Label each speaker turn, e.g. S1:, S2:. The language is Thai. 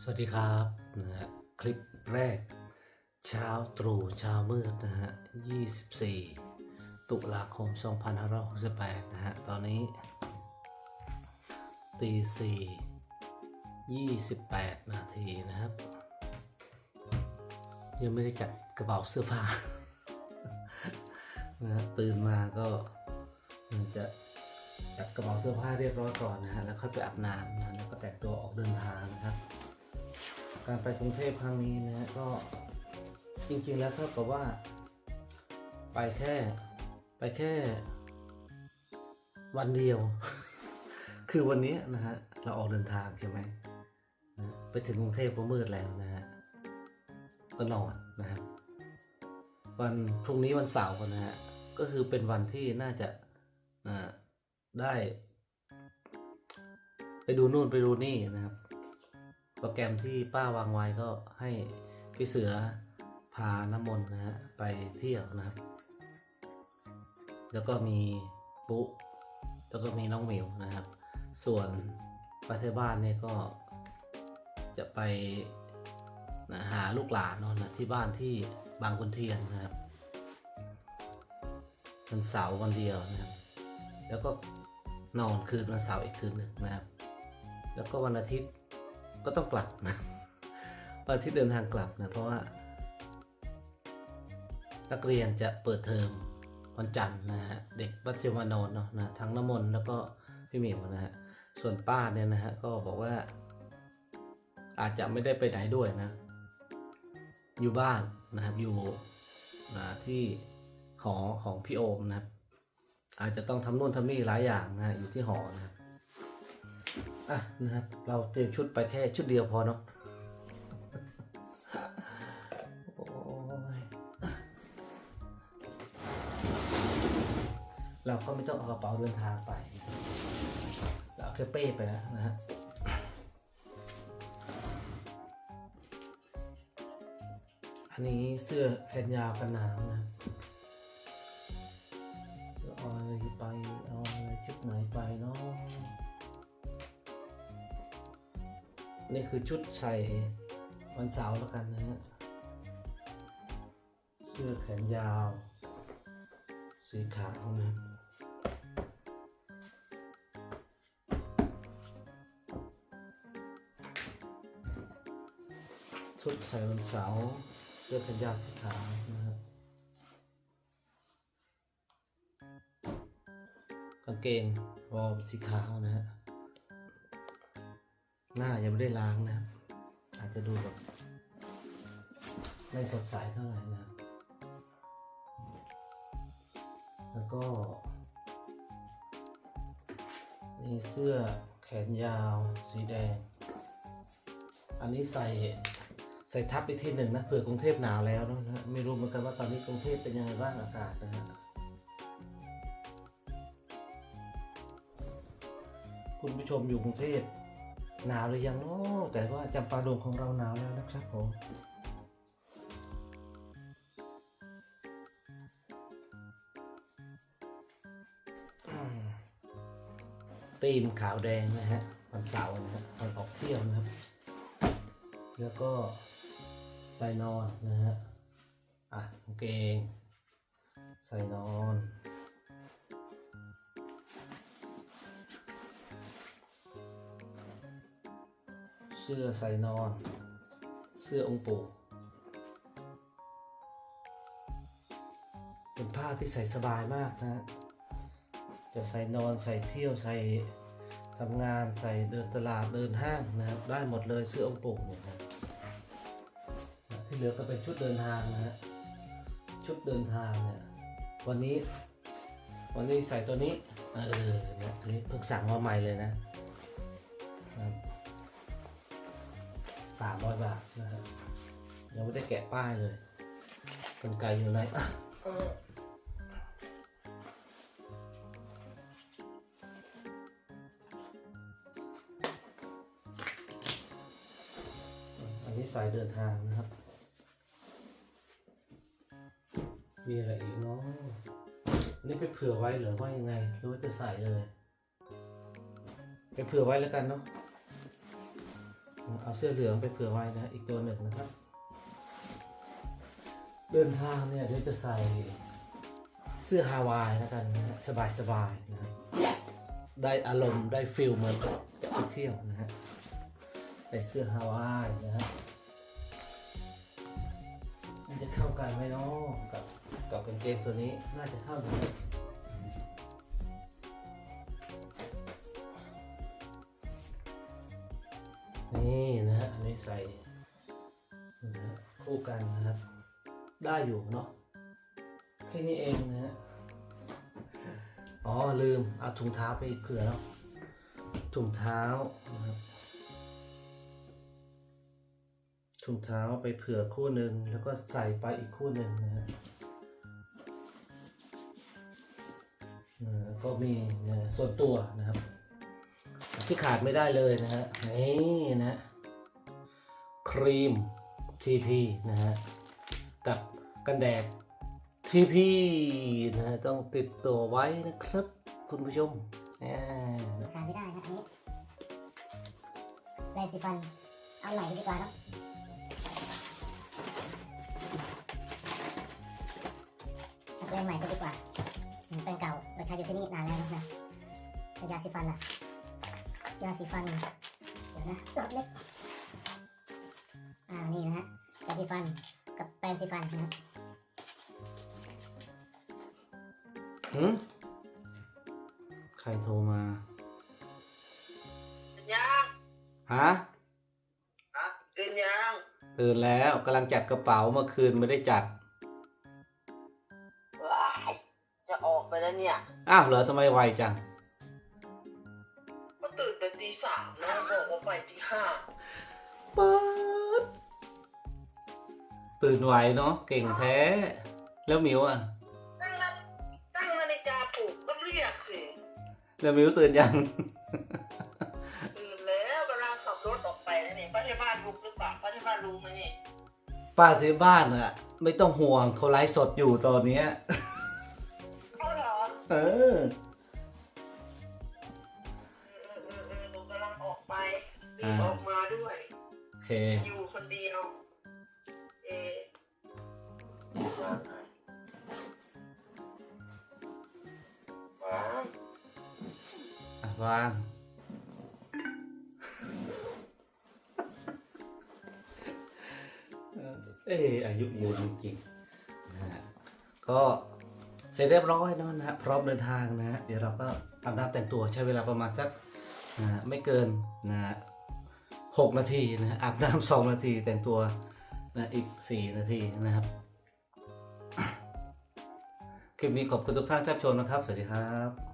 S1: สวัสดีครับนะฮะคลิปแรก เช้าตรู่เช้ามืดนะฮะ 24 ตุลาคม 2568 นะฮะ ตอนนี้ตี4 28 นาทีนะครับ ยังไม่ได้จัดกระเป๋าเสื้อผ้านะฮะตื่นมาก็จะจัดกระเป๋าเสื้อผ้าเรียบร้อยก่อนนะฮะ แล้วค่อยไปอาบน้ำนะแล้วก็แต่งตัว การไปกรุงเทพครั้งนี้นะฮะก็จริงๆแล้วเท่ากับว่า ไปแค่ไปแค่ วันเดียว คือวันนี้นะฮะเราออกเดินทางใช่ไหมนะไปถึงกรุงเทพก็มืดแล้วนะฮะก็นอนนะครับวันพรุ่งนี้วันเสาร์นะฮะก็คือเป็นวันที่น่าจะอ่าได้ ไปดูนู่นไปดูนี่นะครับ รแกรมที่ป้าวางไว้ก็ให้พี่เสือพาน้ำมนต์นะฮะไปเที่ยวนะครับ แล้วก็มีปุ๊แล้วก็มีน้องหมิวนะครับ ส่วนประเทศบ้านเนี่ยก็จะไปนะหาลูกหลานเนาะนะที่บ้านที่บางขุนเทียนนะครับวันเสาร์วันเดียวนะครับ แล้วก็นอนคืนวันเสาร์อีกคืนหนึ่งนะครับ แล้วก็วันอาทิตย์ ก็ต้องกลับนะวันทิตย์เดินทางกลับนะเพราะว่า นักเรียนจะเปิดเทอมวันจันทร์นะฮะเด็กวัดเจวานนท์เนาะนะทั้งน้ำมนต์แล้วก็พี่หมิวนะฮะส่วนป้าเนี่ยนะฮะก็บอกว่า อาจจะไม่ได้ไปไหนด้วยนะ อยู่บ้านนะครับอยู่นะที่หอของพี่โอมนะครับอาจจะต้องทำนู่นทำนี่หลายอย่างนะฮะอยู่ที่หอนะครับ อะนะครับเราเตรียมชุดไปแค่ชุดเดียวพอเนาะเราก็ไม่ต้องเอากระเป๋าเดินทางไป เราเอาแค่เป้ไปนะนะฮะอันนี้เสื้อแขนยาวกันหนาวนะเอาอะไรไป เอาอะไรชุดไหนไปเนาะ นี่คือชุดใส่วันเสาร์แล้วกันนะฮะเสื้อแขนยาว สีขาวนะชุดใส่วันเสาร์เสื้อแขนยาวสีขาวนะฮะกางเกงวอร์มสีขาวนะฮะ หน้ายังไม่ได้ล้างนะครับอาจจะดูแบบไม่สดใสเท่าไหร่นะ แล้วก็นี่เสื้อแขนยาวสีแดง อันนี้ใส่ใส่ทับอีกทีหนึ่งนะเผื่อกรุงเทพหนาวแล้วนอะนะฮะไม่รู้เหมือนกันว่าตอนนี้กรุงเทพเป็นยังไงบ้างอากาศนะฮะคุณผู้ชมอยู่กรุงเทพ หนาวหรือยังเนาะแต่ว่าจำปาดงของเราหนาวแล้วนะครับผมอืมตีมขาวแดงนะฮะวันเสาร์นะฮะวันออกเที่ยวนะครับ แล้วก็ใส่นอนนะฮะอะกางเกงใส่นอน เสื้อใส่นอน เสื้อองค์ปู่เป็นผ้าที่ใส่สบายมากนะ จะใส่นอนใส่เที่ยวใส่ทำงานใส่เดินตลาดเดินห้างนะครับ ได้หมดเลยเสื้อองค์ปู่เนี่ยนะที่เหลือก็เป็นชุดเดินทางนะฮะชุดเดินทางเนี่ยวันนี้ วันนี้ใส่ตัวนี้ เออเนะนี่เพิ่งสั่งมาใหม่เลยนะครับ 300 บาทนะฮะยังไม่ได้แกะป้ายเลยกลไกอยู่ไหนอันนี้สายเดินทางนะครับ มีอะไรอีกเนาะนี่ไปเผื่อไว้หรือว่ายังไงหรือว่าจะใส่เลย ไปเผื่อไว้แล้วกันเนาะ เอาเสื้อเหลืองไปเผื่อไว้นะอีกตัวหนึ่งนะครับ เดินทางเนี่ยเดี๋ยวจะใส่เสื้อฮาวายแล้วกันนะฮะสบายๆนะได้อารมณ์ได้ฟิลเหมือนไปเที่ยวนะฮะใส่เสื้อฮาวายนะฮะมันจะเข้ากันไหมเนาะกับกับกางเกงตัวนี้น่าจะเข้าดีนะ ใส่คู่กันนะครับ ได้อยู่เนาะแค่นี้เองนะฮะอ๋อลืมเอาถุงเท้าไปเผื่อแล้วถุงเท้านะครับถุงเท้าไปเผื่อคู่หนึ่งแล้วก็ใส่ไปอีกคู่หนึ่งนะฮะก็มีนะส่วนตัวนะครับ ที่ขาดไม่ได้เลยนะฮะนี่นะ ครีม TP นะฮะ กับกันแดด TP นะฮะ ต้องติดตัวไว้นะครับ คุณผู้ชมอ่า
S2: ขาดไม่ได้ครับอันนี้แปรงสีฟัน เอาใหม่ดีกว่าเนาะเอาแปรงใหม่ก็ดีกว่าอืมแปรงเก่าเราใช้อยู่ที่นี่นานแล้วนะยาสีฟันอะยาสีฟัน เดี๋ยวนะหลอดเล็ก อ่านี่นะฮะยาสีฟันกับแปรงสีฟันนะ
S1: หืมใครโทรมา
S3: ยัง
S1: ฮะ
S3: ฮะตื่นยัง
S1: ตื่นแล้วกำลังจัดกระเป๋าเมื่อคืนไม่ได้จัด
S3: ว้ายจะออกไปแล้วเนี่ย
S1: อ้าวเหรอทำไมไวจัง
S3: ก็ตื่นแต่ตีสามนะบอกว่าไปตีห้า
S1: ป๊าด ตื่นไวเนาะเก่งแท้ แล้วหมิวอะ
S3: ตั้งนาตั้งนาฬิกาปลุกก็เรียกสิ
S1: แล้วหมิวตื่นยัง
S3: ตื่นแล้วกำลังขับรถออกไปนะนี่ป้าที่บ้านรู้หรือเปล่าป้าที่บ้านรู้ไหมนี่
S1: ป้าที่บ้านอะ ไม่ต้องห่วงเขาไลฟ์สดอยู่ตอนเนี้ย
S3: เอาเหรอ
S1: เออ
S3: เออเออเออหนูกำลังออกไปรี
S1: อ่า
S3: บออกมาด้วย
S1: โอเค
S3: อยู่
S1: วาง เอออายุยืนจริงๆนะฮะก็เสร็จเรียบร้อยแล้วนะฮะพร้อมเดินทางนะฮะเดี๋ยวเราก็อาบน้ำแต่งตัวใช้เวลาประมาณสักนะฮะไม่เกินนะฮะหกนาทีนะฮะอาบน้ำสองนาทีแต่งตัวนะอีกสี่นาทีนะครับคลิปนี้ขอบคุณทุกท่านที่รับชมนะครับ สวัสดีครับ